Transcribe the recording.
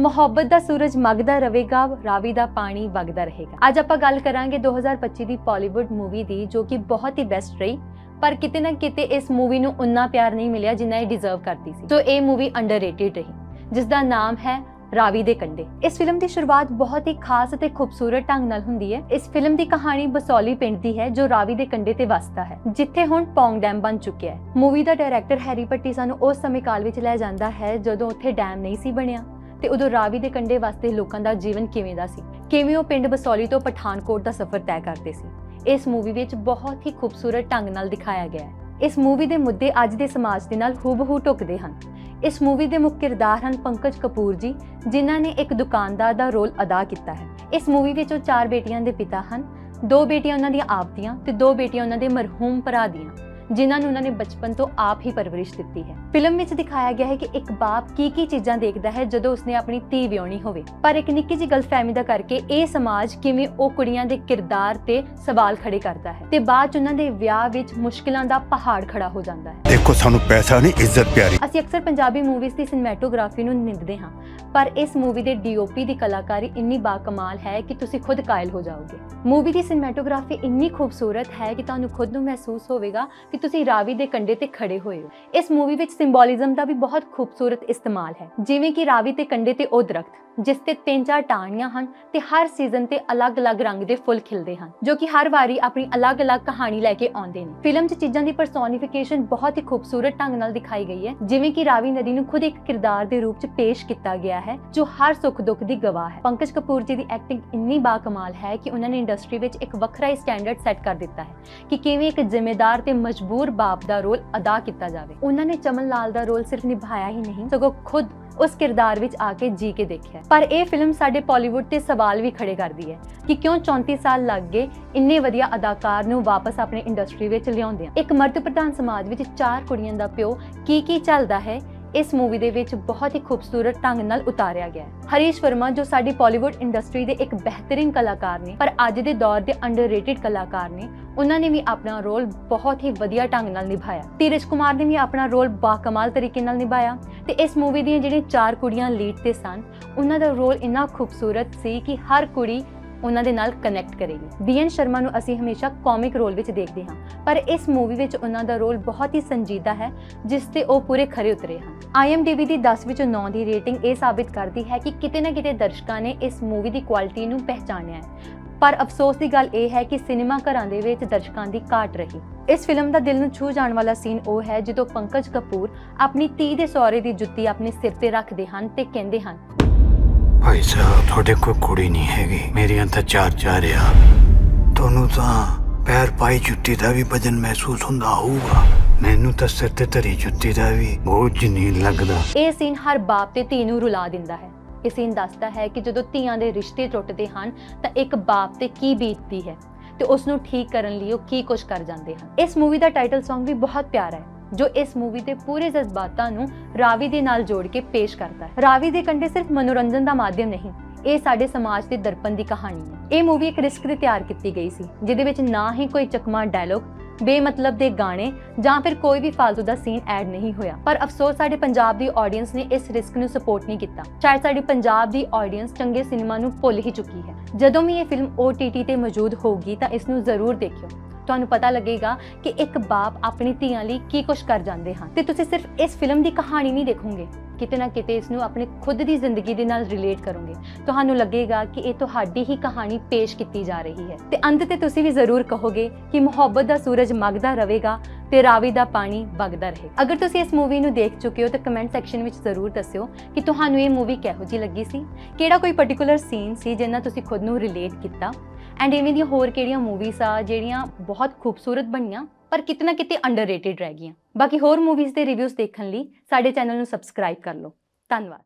ਮੁਹੱਬਤ ਦਾ ਸੂਰਜ ਮਗਦਾ ਰਹੇਗਾ, ਰਾਵੀ ਦਾ ਪਾਣੀ ਵਗਦਾ ਰਹੇਗਾ। ਅੱਜ ਆਪਾਂ ਗੱਲ ਕਰਾਂਗੇ 2025 ਦੀ ਪਾਲੀਵੁੱਡ ਮੂਵੀ ਦੀ, ਜੋ ਕਿ ਬਹੁਤ ਹੀ ਬੈਸਟ ਰਹੀ, ਪਰ ਕਿਤੇ ਨਾ ਕਿਤੇ ਇਸ ਮੂਵੀ ਨੂੰ ਉਨਾ ਪਿਆਰ ਨਹੀਂ ਮਿਲਿਆ ਜਿੰਨਾ ਇਹ ਡਿਜ਼ਰਵ ਕਰਦੀ ਸੀ। ਸੋ ਇਹ ਮੂਵੀ ਅੰਡਰਰੇਟਡ ਰਹੀ, ਜਿਸ ਦਾ ਨਾਮ ਹੈ ਰਾਵੀ ਦੇ ਕੰਡੇ। ਇਸ ਫਿਲਮ ਦੀ ਸ਼ੁਰੂਆਤ ਬਹੁਤ ਹੀ ਖਾਸ ਅਤੇ ਖੂਬਸੂਰਤ ਢੰਗ ਨਾਲ ਹੁੰਦੀ ਹੈ। ਇਸ ਫਿਲਮ ਦੀ ਕਹਾਣੀ ਬਸੌਲੀ ਪਿੰਡ ਦੀ ਹੈ, ਜੋ ਰਾਵੀ ਦੇ ਕੰਡੇ ਤੇ ਵਸਦਾ ਹੈ, ਜਿੱਥੇ ਹੁਣ ਪੌਂਗ ਡੈਮ ਬਣ ਚੁੱਕਿਆ ਹੈ। ਮੂਵੀ ਦਾ ਡਾਇਰੈਕਟਰ ਹੈਰੀ ਪੱਟੀ ਸਾਨੂੰ ਉਸ ਸਮੇਂ ਕਾਲ ਵਿੱਚ ਲੈ ਜਾਂਦਾ ਹੈ, ਜਦੋਂ ਉੱਥੇ ਡੈਮ ਨਹੀਂ ਸੀ ਬਣਿਆ। ਤੇ ਉਦੋਂ ਰਾਵੀ ਦੇ ਕੰਢੇ ਵਾਸਤੇ ਲੋਕਾਂ ਦਾ ਜੀਵਨ ਕਿਵੇਂ ਦਾ ਸੀ? ਕਿਵੇਂ ਉਹ ਪਿੰਡ ਬਸੌਲੀ ਤੋਂ ਪਠਾਨਕੋਟ ਦਾ ਸਫ਼ਰ ਤੈਅ ਕਰਦੇ ਸੀ? ਇਸ ਮੂਵੀ ਵਿੱਚ ਬਹੁਤ ਹੀ ਖੂਬਸੂਰਤ ਢੰਗ ਨਾਲ ਦਿਖਾਇਆ ਗਿਆ ਹੈ। ਇਸ ਮੂਵੀ ਦੇ ਮੁੱਦੇ ਅੱਜ ਦੇ ਸਮਾਜ ਦੇ ਨਾਲ ਹੂਬਹੂ ਢੁਕਦੇ ਹਨ। ਇਸ ਮੂਵੀ ਦੇ ਮੁੱਖ ਕਿਰਦਾਰ ਹਨ ਪੰਕਜ ਕਪੂਰ ਜੀ, ਜਿਨ੍ਹਾਂ ਨੇ ਇੱਕ ਦੁਕਾਨਦਾਰ ਦਾ ਰੋਲ ਅਦਾ ਕੀਤਾ ਹੈ। ਇਸ ਮੂਵੀ ਵਿੱਚ ਉਹ ਚਾਰ ਬੇਟੀਆਂ ਦੇ ਪਿਤਾ ਹਨ। ਦੋ ਬੇਟੀਆਂ ਉਹਨਾਂ ਦੀਆਂ ਆਪ ਦੀਆਂ ਤੇ ਦੋ ਬੇਟੀਆਂ ਉਹਨਾਂ ਦੇ ਮਰਹੂਮ ਭਰਾ ਦੀਆਂ। ਜਿਨ੍ਹਾਂ ਨੂੰ ਉਹਨਾਂ ਨੇ ਬਚਪਨ ਤੋਂ ਆਪ ਹੀ ਪਰਵਰਿਸ਼ ਦਿੱਤੀ ਹੈ। ਫਿਲਮ ਵਿੱਚ ਦਿਖਾਇਆ ਗਿਆ ਹੈ ਕਿ ਇੱਕ ਬਾਪ ਕੀ ਕੀ ਚੀਜ਼ਾਂ ਦੇਖਦਾ ਹੈ ਜਦੋਂ ਉਸਨੇ ਆਪਣੀ ਧੀ ਵਿਆਹਣੀ ਹੋਵੇ। ਪਰ ਇੱਕ ਨਿੱਕੀ ਜਿਹੀ ਗਲਤਫਹਿਮੀ ਦਾ ਕਰਕੇ ਇਹ ਸਮਾਜ ਕਿਵੇਂ ਉਹ ਕੁੜੀਆਂ ਦੇ ਕਿਰਦਾਰ ਤੇ ਸਵਾਲ ਖੜੇ ਕਰਦਾ ਹੈ। ਤੇ ਬਾਅਦ ਚ ਉਹਨਾਂ ਦੇ ਵਿਆਹ ਵਿੱਚ ਮੁਸ਼ਕਿਲਾਂ ਦਾ ਪਹਾੜ ਖੜਾ ਹੋ ਜਾਂਦਾ ਹੈ। ਦੇਖੋ ਸਾਨੂੰ ਪੈਸਾ ਨਹੀਂ ਇੱਜ਼ਤ ਪਿਆਰੀ। ਅਸੀਂ ਅਕਸਰ ਪੰਜਾਬੀ ਮੂਵੀਜ਼ ਦੀ ਸਿਨੇਮੈਟੋਗ੍ਰਾਫੀ ਨੂੰ ਨਿੰਦਦੇ ਹਾਂ ਪਰ ਇਸ ਮੂਵੀ ਦੇ ਡੀਓਪੀ ਦੀ ਕਲਾਕਾਰੀ ਇੰਨੀ ਬਾਕਮਾਲ ਹੈ ਕਿ ਤੁਸੀਂ ਖੁਦ ਕਾਇਲ ਹੋ ਜਾਓਗੇ। ਮੂਵੀ ਦੀ ਸਿਨੇਮੈਟੋਗ੍ਰਾਫੀ ਇੰਨੀ ਖੂਬਸੂਰਤ ਹੈ ਕਿ ਤੁਹਾਨੂੰ ਖੁਦ ਨੂੰ ਮਹਿਸੂਸ ਹੋਵੇਗਾ ਕਿ ਤੁਸੀਂ ਰਾਵੀ ਦੇ ਕੰਢੇ ਤੇ ਖੜੇ ਹੋਏ ਹੋ। ਇਸ ਮੂਵੀ ਵਿੱਚ ਸਿੰਬੋਲਿਜ਼ਮ ਦਾ ਵੀ ਬਹੁਤ ਖੂਬਸੂਰਤ ਇਸਤੇਮਾਲ ਹੈ। ਜਿਵੇਂ ਕਿ ਰਾਵੀ ਤੇ ਕੰਢੇ ਤੇ ਉਹ ਦਰਖਤ, ਜਿਸ ਤੇ ਤਿੰਨ ਚਾਰ ਟਾਹਣੀਆਂ ਹਨ ਤੇ ਹਰ ਸੀਜ਼ਨ ਤੇ ਅਲੱਗ-ਅਲੱਗ ਰੰਗ ਦੇ ਫੁੱਲ ਖਿਲਦੇ ਹਨ, ਜੋ ਕਿ ਹਰ ਵਾਰੀ ਆਪਣੀ ਅਲੱਗ-ਅਲੱਗ ਕਹਾਣੀ ਲੈ ਕੇ ਆਉਂਦੇ ਨੇ। ਫਿਲਮ 'ਚ ਚੀਜ਼ਾਂ ਦੀ ਪਰਸੋਨੀਫਿਕੇਸ਼ਨ ਬਹੁਤ ਹੀ ਖੂਬਸੂਰਤ ਢੰਗ ਨਾਲ ਦਿਖਾਈ ਗਈ ਹੈ। ਜਿਵੇਂ ਕਿ ਰਾਵੀ ਨਦੀ ਨੂੰ ਖੁਦ ਇੱਕ ਕਿਰਦਾਰ ਦੇ ਰੂਪ 'ਚ ਪੇਸ਼ ਕੀਤਾ ਗਿਆ ਹੈ, ਜੋ ਹਰ ਸੁੱਖ ਦੁੱਖ ਦੀ ਗਵਾਹ ਹੈ। ਪੰਕਜ ਕਪੂਰ ਜੀ ਦੀ ਐਕਟਿੰਗ ਇੰਨੀ ਬਾਕਮਾਲ ਹੈ ਕਿ ਉਹਨਾਂ ਨੇ ਇੰਡਸਟਰੀ ਵਿੱਚ ਇੱਕ ਵੱਖਰਾ ਹੀ ਸਟੈਂਡਰਡ ਸੈੱਟ ਕਰ ਦਿੱਤਾ ਹੈ ਕਿ ਕਿਵੇਂ ਇੱਕ ਜ਼ਿੰਮੇਦਾਰ ਤੇ ਮਜਬੂਰ ਬਾਪ ਦਾ ਰੋਲ ਅਦਾ ਕੀਤਾ ਜਾਵੇ। ਉਹਨਾਂ ਨੇ ਚਮਨ ਲਾਲ ਦਾ ਰੋਲ ਸਿਰਫ ਨਿਭਾਇਆ ਹੀ ਨਹੀਂ, ਸਗੋਂ ਖੁਦ ਉਸ ਕਿਰਦਾਰ ਵਿੱਚ ਆ ਕੇ ਜੀ ਕੇ ਦੇਖਿਆ ਪਰ ਇਹ ਫਿਲਮ ਸਾਡੇ ਪਾਲੀਵੁੱਡ ਤੇ ਸਵਾਲ ਵੀ ਖੜੇ ਕਰਦੀ ਹੈ ਕਿ ਕਿਉਂ 34 ਸਾਲ ਲੱਗ ਗਏ, ਇੰਨੇ ਵਧੀਆ ਅਦਾਕਾਰ ਨੂੰ ਵਾਪਸ ਆਪਣੇ ਇੰਡਸਟਰੀ ਵਿੱਚ ਲਿਆਉਂਦੇ ਆ ਇੱਕ ਮਰਦ ਪ੍ਰਧਾਨ ਸਮਾਜ ਵਿੱਚ ਚਾਰ ਕੁੜੀਆਂ ਦਾ ਪਿਓ ਕੀ ਕੀ ਚੱਲਦਾ ਹੈ? ਇਸ ਮੂਵੀ ਦੇ ਵਿੱਚ ਬਹੁਤ ਹੀ ਖੂਬਸੂਰਤ ਢੰਗ ਨਾਲ ਉਤਾਰਿਆ ਗਿਆ ਹੈ। ਹਰੀਸ਼ ਵਰਮਾ, ਜੋ ਸਾਡੀ ਪਾਲੀਵੁੱਡ ਇੰਡਸਟਰੀ ਦੇ ਇੱਕ ਬਿਹਤਰੀਨ ਕਲਾਕਾਰ ਨੇ, ਪਰ ਅੱਜ ਦੇ ਦੌਰ ਦੇ ਅੰਡਰਰੇਟਡ ਕਲਾਕਾਰ ਨੇ, ਉਹਨਾਂ ਨੇ ਵੀ ਆਪਣਾ ਰੋਲ ਬਹੁਤ ਹੀ ਵਧੀਆ ਢੰਗ ਨਾਲ ਨਿਭਾਇਆ। ਧੀਰਜ ਕੁਮਾਰ ਨੇ ਵੀ ਆਪਣਾ ਰੋਲ ਬਾਕਮਾਲ ਤਰੀਕੇ ਨਾਲ ਨਿਭਾਇਆ ਤੇ ਇਸ ਮੂਵੀ ਦੀਆਂ ਜਿਹੜੀਆਂ ਚਾਰ ਕੁੜੀਆਂ ਲੀਡ ਤੇ ਸਨ, ਉਹਨਾਂ ਦਾ ਰੋਲ ਇੰਨਾ ਖੂਬਸੂਰਤ ਸੀ ਕਿ ਹਰ ਕੁੜੀ ਉਹਨਾਂ ਦੇ ਨਾਲ ਕਨੈਕਟ ਕਰੇਗੀ। ਬੀਐਨ ਸ਼ਰਮਾ ਨੂੰ ਅਸੀਂ ਹਮੇਸ਼ਾ ਕਾਮਿਕ ਰੋਲ ਵਿੱਚ ਦੇਖਦੇ ਹਾਂ। ਪਰ ਇਸ ਮੂਵੀ ਵਿੱਚ ਉਹਨਾਂ ਦਾ ਰੋਲ ਬਹੁਤ ਹੀ ਸੰਜੀਦਾ ਹੈ, ਜਿਸ ਤੇ ਉਹ ਪੂਰੇ ਖਰੇ ਉਤਰੇ ਹਨ। IMDb ਦੀ 10 ਵਿੱਚੋਂ 9 ਦੀ ਰੇਟਿੰਗ ਇਹ ਸਾਬਿਤ ਕਰਦੀ ਹੈ ਕਿ ਕਿਤੇ ਨਾ ਕਿਤੇ ਦਰਸ਼ਕਾਂ ਨੇ ਇਸ ਮੂਵੀ ਦੀ ਕੁਆਲਿਟੀ ਨੂੰ ਪਹਿਚਾਨਿਆ ਹੈ। ਪਰ ਅਫਸੋਸ ਦੀ ਗੱਲ ਇਹ ਹੈ ਕਿ ਸਿਨੇਮਾ ਘਰਾਂ ਦੇ ਵਿੱਚ ਦਰਸ਼ਕਾਂ ਦੀ ਘਾਟ ਰਹੀ। ਇਸ ਫਿਲਮ ਦਾ ਦਿਲ ਨੂੰ ਛੂ ਜਾਣ ਵਾਲਾ ਸੀਨ ਉਹ ਹੈ ਜਦੋਂ ਪੰਕਜ ਕਪੂਰ ਆਪਣੀ ਧੀ ਦੇ ਸਹੁਰੇ ਦੀ ਜੁੱਤੀ ਆਪਣੇ ਸਿਰ ਤੇ ਰੱਖਦੇ ਹਨ ਤੇ ਕਹਿੰਦੇ ਹਨ ਭਾਈ ਸਾਹਿਬ, ਤੁਹਾਡੇ ਕੋਈ ਕੁੜੀ ਨਹੀਂ ਹੈਗੀ। ਮੇਰੀਆਂ ਤਾਂ ਚਾਰ ਚਾਰ ਆ। ਤੁਹਾਨੂੰ ਤਾਂ ਪੈਰ ਪਾਈ ਜੁੱਤੀ ਦਾ ਵੀ ਵਜਨ ਮਹਿਸੂਸ ਹੁੰਦਾ ਹੋਊਗਾ। ਮੈਨੂੰ ਤਾਂ ਸਿਰ ਤੇ ਧਰੀ ਜੁੱਤੀ ਦਾ ਵੀ ਬੋਝ ਨਹੀਂ ਲੱਗਦਾ। ਇਹ ਸੀਨ ਹਰ ਬਾਪ ਤੇ ਧੀ ਨੂੰ ਰੁਲਾ ਦਿੰਦਾ ਹੈ। ਇਹ ਸੀਨ ਦੱਸਦਾ ਹੈ ਕਿ ਜਦੋਂ ਧੀਆਂ ਦੇ ਰਿਸ਼ਤੇ ਟੁੱਟਦੇ ਹਨ, ਤਾਂ ਇੱਕ ਬਾਪ ਤੇ ਕੀ ਬੀਤਦੀ ਹੈ ਤੇ ਉਸ ਨੂੰ ਠੀਕ ਕਰਨ ਲਈ ਉਹ ਕੀ ਕੁਝ ਕਰ ਜਾਂਦੇ ਹਨ। ਇਸ ਮੂਵੀ ਦਾ ਟਾਈਟਲ Song ਵੀ ਬਹੁਤ ਪਿਆਰਾ ਹੈ। ਜੋ ਇਸ ਮੂਵੀ ਦੇ ਪੂਰੇ ਜਜ਼ਬਾਤਾਂ ਨੂੰ ਰਾਵੀ ਦੇ ਨਾਲ ਜੋੜ ਕੇ ਪੇਸ਼ ਕਰਦਾ ਹੈ। ਰਾਵੀ ਦੇ ਕੰਢੇ ਸਿਰਫ ਮਨੋਰੰਜਨ ਦਾ ਮਾਧਿਅਮ ਨਹੀਂ, ਇਹ ਸਾਡੇ ਸਮਾਜ ਦੇ ਦਰਪਣ ਦੀ ਕਹਾਣੀ ਹੈ। ਇਹ ਮੂਵੀ ਇੱਕ ਰਿਸਕ ਤੇ ਤਿਆਰ ਕੀਤੀ ਗਈ ਸੀ, ਜਿਹਦੇ ਵਿੱਚ ਨਾ ਹੀ ਕੋਈ ਚਕਮਾ ਡਾਇਲੌਗ ਬੇਮਤਲਬ ਦੇ ਗਾਣੇ ਜਾਂ ਫਿਰ ਕੋਈ ਵੀ ਫਾਲਤੂ ਦਾ ਸੀਨ ਐਡ ਨਹੀਂ ਹੋਇਆ। ਪਰ ਅਫਸੋਸ ਸਾਡੇ ਪੰਜਾਬ ਦੀ ਆਡੀਅנס ਨੇ ਇਸ ਰਿਸਕ ਨੂੰ ਸਪੋਰਟ ਨਹੀਂ ਕੀਤਾ। ਸ਼ਾਇਦ ਸਾਡੀ ਪੰਜਾਬ ਦੀ ਆਡੀਅנס ਚੰਗੇ ਸਿਨੇਮਾ ਨੂੰ ਭੁੱਲ ਹੀ ਚੁੱਕੀ ਹੈ। ਜਦੋਂ ਵੀ ਇਹ ਫਿਲਮ OTT ਤੇ ਮੌਜੂਦ ਹੋਊਗੀ ਤਾਂ ਇਸ ਨੂੰ ਜ਼ਰੂਰ ਦੇਖਿਓ। ਤੁਹਾਨੂੰ ਪਤਾ ਲੱਗੇਗਾ ਕਿ ਇੱਕ ਬਾਪ ਆਪਣੀ ਧੀਆਂ ਲਈ ਕੀ ਕੁਝ ਕਰ ਜਾਂਦੇ ਹਨ। ਤੇ ਤੁਸੀਂ ਸਿਰਫ ਇਸ ਫਿਲਮ ਦੀ ਕਹਾਣੀ ਨਹੀਂ ਦੇਖੋਗੇ। ਕਿਤੇ ਨਾ ਕਿਤੇ ਇਸ ਨੂੰ ਆਪਣੀ ਖੁਦ ਦੀ ਜ਼ਿੰਦਗੀ ਦੇ ਨਾਲ ਰਿਲੇਟ ਕਰੋਗੇ। ਤੁਹਾਨੂੰ ਲੱਗੇਗਾ ਕਿ ਇਹ ਤੁਹਾਡੀ ਹੀ ਕਹਾਣੀ ਪੇਸ਼ ਕੀਤੀ ਜਾ ਰਹੀ ਹੈ। ਤੇ ਅੰਤ ਤੇ ਤੁਸੀਂ ਵੀ ਜ਼ਰੂਰ ਕਹੋਗੇ ਕਿ ਮੁਹੱਬਤ ਦਾ ਸੂਰਜ ਮਗਦਾ ਰਹੇਗਾ ਤੇ ਰਾਵੀ ਦਾ ਪਾਣੀ ਵਗਦਾ ਰਹੇ। ਅਗਰ ਤੁਸੀਂ ਇਸ ਮੂਵੀ ਨੂੰ ਦੇਖ ਚੁੱਕੇ ਹੋ ਤਾਂ ਕਮੈਂਟ ਸੈਕਸ਼ਨ ਵਿੱਚ ਜ਼ਰੂਰ ਦੱਸਿਓ ਕਿ ਤੁਹਾਨੂੰ ਇਹ ਮੂਵੀ ਕਿਹੋ ਜਿਹੀ ਲੱਗੀ ਸੀ? ਕਿਹੜਾ ਕੋਈ ਪਾਰਟਿਕੂਲਰ ਸੀਨ ਸੀ ਜਿਸ ਤੁਸੀਂ ਖੁਦ ਨੂੰ ਰਿਲੇਟ ਕੀਤਾ? ਐਂਡ ਇਵੇਂ ਦੀਆਂ ਹੋਰ ਕਿਹੜੀਆਂ ਮੂਵੀਜ਼ ਆ, ਜਿਹੜੀਆਂ ਬਹੁਤ ਖੂਬਸੂਰਤ ਬਣੀਆਂ, ਪਰ ਕਿਤਨਾ ਕਿਤੇ ਅੰਡਰਰੇਟਡ ਰਹਿ ਗਈਆਂ। ਬਾਕੀ ਹੋਰ ਮੂਵੀਜ਼ ਦੇ ਰਿਵਿਊਜ਼ ਦੇਖਣ ਲਈ ਸਾਡੇ ਚੈਨਲ ਨੂੰ ਸਬਸਕ੍ਰਾਈਬ ਕਰ ਲਓ। ਧੰਨਵਾਦ।